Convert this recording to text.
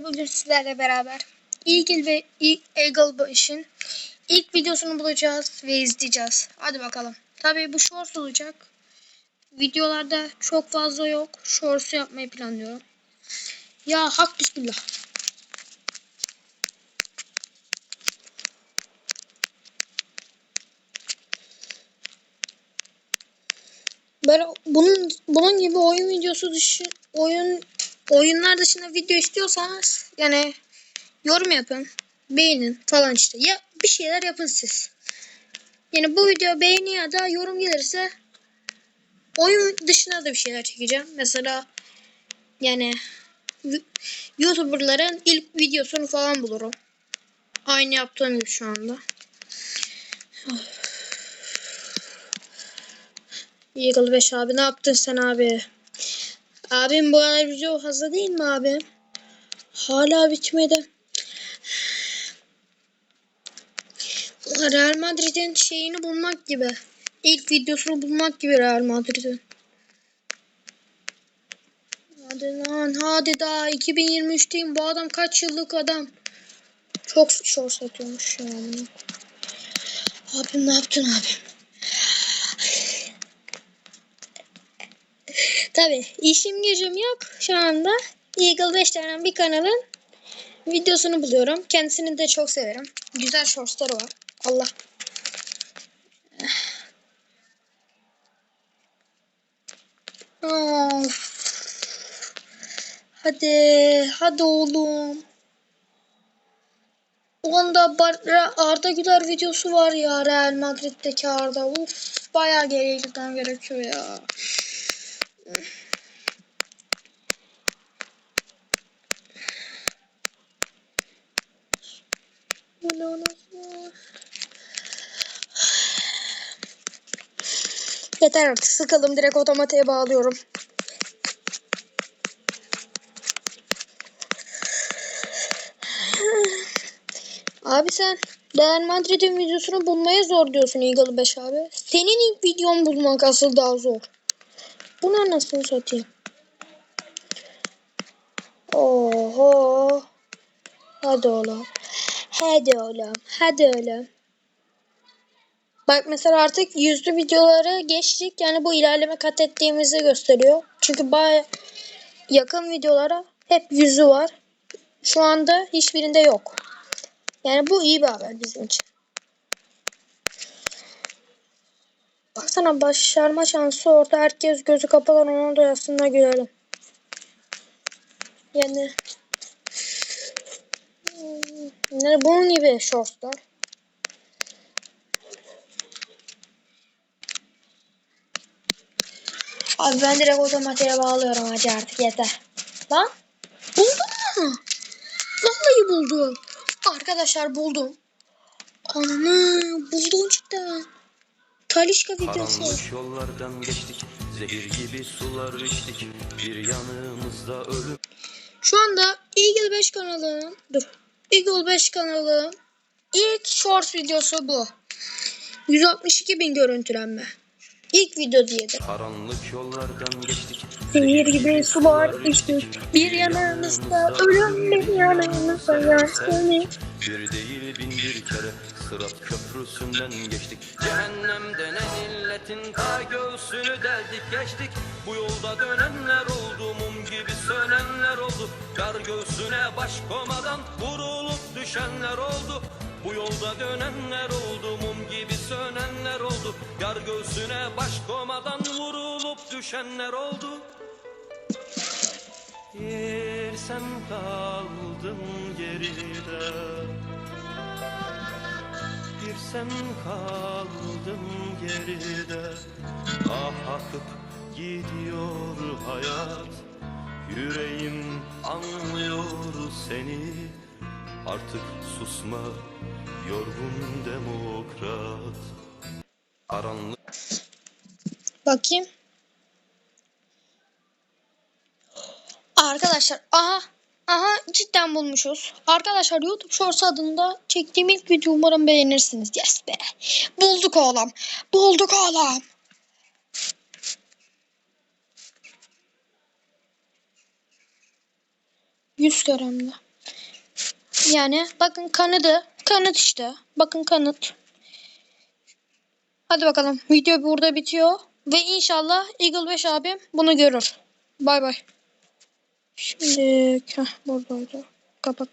Bugün sizlerle beraber Eagle ve E- Eagle Bush'in ilk videosunu bulacağız ve izleyeceğiz. Hadi bakalım. Tabii bu shorts olacak. Videolarda çok fazla yok. Shorts'u yapmayı planlıyorum. Ya hak bismillah. Böyle bunun bunun gibi oyun videosu dışı oyun oyunlar dışında video istiyorsanız yani yorum yapın, beğenin falan işte. Ya bir şeyler yapın siz. Yani bu video beğeni ya da yorum gelirse oyun dışında da bir şeyler çekeceğim. Mesela yani YouTuber'ların ilk videosunu falan bulurum. Aynı yaptığım gibi şu anda. Eagle 5 abi ne yaptın sen abi? Abim bu arada video hazır değil mi abi? Hala bitmedi. Real Madrid'in şeyini bulmak gibi. İlk videosunu bulmak gibi Real Madrid'in. Hadi lan hadi daha 2023'teyim bu adam kaç yıllık adam. Çok short satıyormuş ya. Abim ne yaptın abim? Tabi işim gücüm yok şu anda. Eagle 5 tane bir kanalın videosunu buluyorum. Kendisini de çok severim. Güzel shortsları var. Allah. Of. Hadi, hadi oğlum. Onda Bar- Arda Güler videosu var ya Real Madrid'deki Arda. Uf, bayağı geriye gitmem gerekiyor ya. Bu ne anasını? Yeter artık sıkıldım direkt otomatiğe bağlıyorum. Abi sen Real Madrid'in videosunu bulmaya zor diyorsun Eagle 5 abi. Senin ilk videon bulmak asıl daha zor. Bunu anasını satayım. Oho. Hadi oğlum. Hadi oğlum. Hadi oğlum. Bak mesela artık yüzlü videoları geçtik. Yani bu ilerleme kat ettiğimizi gösteriyor. Çünkü baya yakın videolara hep yüzü var. Şu anda hiçbirinde yok. Yani bu iyi bir haber bizim için. Baksana başarma şansı orada herkes gözü kapalı onun doyasında gülelim. Yani yani bunun gibi shortslar. Abi ben direkt otomatiğe bağlıyorum hadi artık yeter. Lan buldum mu? Vallahi buldum. Arkadaşlar buldum. Ananı buldum cidden. Talişka videosu. Karanlık yollardan geçtik Zehir gibi sular içtik Bir yanımızda ölüm Şu anda Eagle 5 kanalının dur. Eagle 5 kanalının ilk short videosu bu. 162 bin görüntülenme. İlk video diyedir. Karanlık yollardan geçtik. Zehir gibi sular içtik. Bir yanımızda ölüm bir yanımızda yaşlanır. Bir değil bin bir kere Sırat köprüsünden geçtik. Cehennemde ne illetin ta göğsünü deldik geçtik. Bu yolda dönenler oldu Mum gibi sönenler oldu. Yar göğsüne baş komadan Vurulup düşenler oldu bu yolda dönenler oldu Mum gibi sönenler oldu. Yar göğsüne baş komadan Vurulup düşenler oldu. Bir sen kaldın geride. Bir sen kaldın geride. Ah akıp gidiyor hayat. Yüreğim anlıyor seni. Artık susma yorgun demokrat Karanlık Bakayım. Arkadaşlar aha aha cidden bulmuşuz. Arkadaşlar YouTube Shorts adında çektiğim ilk video umarım beğenirsiniz. Yes be. Bulduk oğlum. Bulduk oğlum. Yüz göremli. Yani bakın kanadı. Kanıt işte. Bakın kanıt. Hadi bakalım. Video burada bitiyor. Ve inşallah Eagle 5 abim bunu görür. Bay bay. Şimdi heh, buradaydı. Kapat.